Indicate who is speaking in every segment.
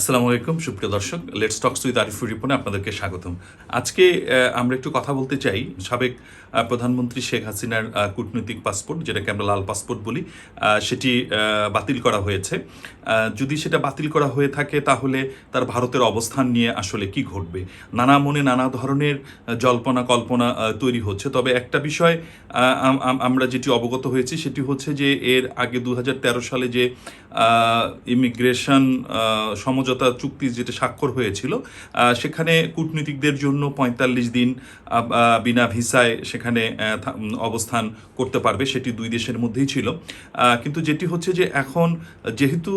Speaker 1: আসসালামু আলাইকুম, সুপ্রিয় দর্শক। লেটস টক্স উইথ আরিফুর রিপনে আপনাদেরকে স্বাগতম। আজকে আমরা একটু কথা বলতে চাই সাবেক প্রধানমন্ত্রী শেখ হাসিনার কূটনৈতিক পাসপোর্ট, যেটাকে আমরা লাল পাসপোর্ট বলি সেটি বাতিল করা হয়েছে। যদি সেটা বাতিল করা হয়ে থাকে তাহলে তার ভারতের অবস্থান নিয়ে আসলে কি ঘটবে? নানা মনে নানা ধরনের জল্পনা কল্পনা তৈরি হচ্ছে। তবে একটা বিষয় আমরা যেটি অবগত হয়েছি সেটি হচ্ছে যে এর আগে দু হাজার তেরো সালে যে ইমিগ্রেশন সমঝোতা চুক্তি যেটা স্বাক্ষর হয়েছিল সেখানে কূটনীতিকদের জন্য পঁয়তাল্লিশ দিন বিনা ভিসায় সেখানে অবস্থান করতে পারবে, সেটি দুই দেশের মধ্যেই ছিল। কিন্তু যেটি হচ্ছে যে এখন যেহেতু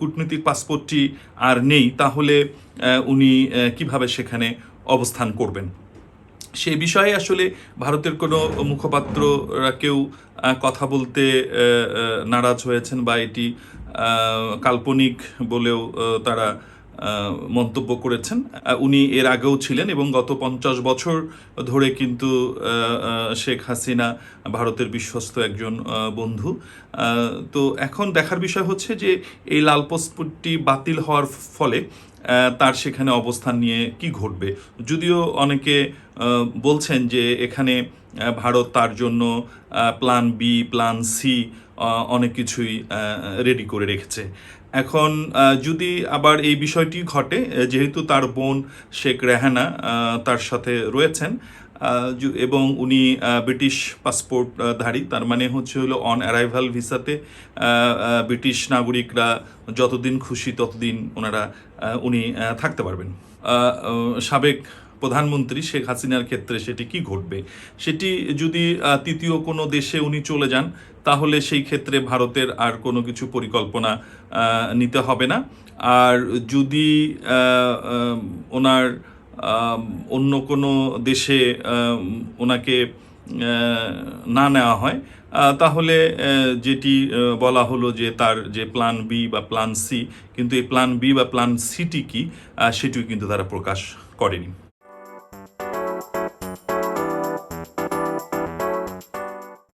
Speaker 1: কূটনীতিক পাসপোর্টটি আর নেই, তাহলে উনি কীভাবে সেখানে অবস্থান করবেন? সে বিষয়ে আসলে ভারতের কোনো মুখপাত্ররা কেউ কথা বলতে নারাজ হয়েছেন বা এটি কাল্পনিক বলেও তারা মন্তব্য করেছেন। উনি এর আগেও ছিলেন এবং গত পঞ্চাশ বছর ধরে কিন্তু শেখ হাসিনা ভারতের বিশ্বস্ত একজন বন্ধু। তো এখন দেখার বিষয় হচ্ছে যে, এই লাল বাতিল হওয়ার ফলে তার সেখানে অবস্থান নিয়ে কি ঘটবে? যদিও অনেকে বলছেন যে, এখানে ভারত তার জন্য প্ল্যান বি প্ল্যান সি অনেক কিছুই রেডি করে রেখেছে। এখন যদি আবার এই বিষয়টি ঘটে যেহেতু তার বোন শেখ রেহানা তার সাথে রয়েছেন এবং উনি ব্রিটিশ পাসপোর্ট ধারী তার মানে হচ্ছে হলো অন অ্যারাইভাল ভিসাতে ব্রিটিশ নাগরিকরা যতদিন খুশি ততদিন ওনারা উনি থাকতে পারবেন। সাবেক প্রধানমন্ত্রী শেখ হাসিনার ক্ষেত্রে সেটি কি ঘটবে? সেটি যদি তৃতীয় কোনো দেশে উনি চলে যান, তাহলে সেই ক্ষেত্রে ভারতের আর কোনো কিছু পরিকল্পনা নিতে হবে না। আর যদি ওনার অন্য কোনো দেশে ওনাকে না নেওয়া হয় তাহলে যেটি বলা হলো যে তার যে প্ল্যান বি বা প্ল্যান সি, কিন্তু এই প্ল্যান বি বা প্ল্যান সিটি কি সেটিও কিন্তু তারা প্রকাশ করেনি।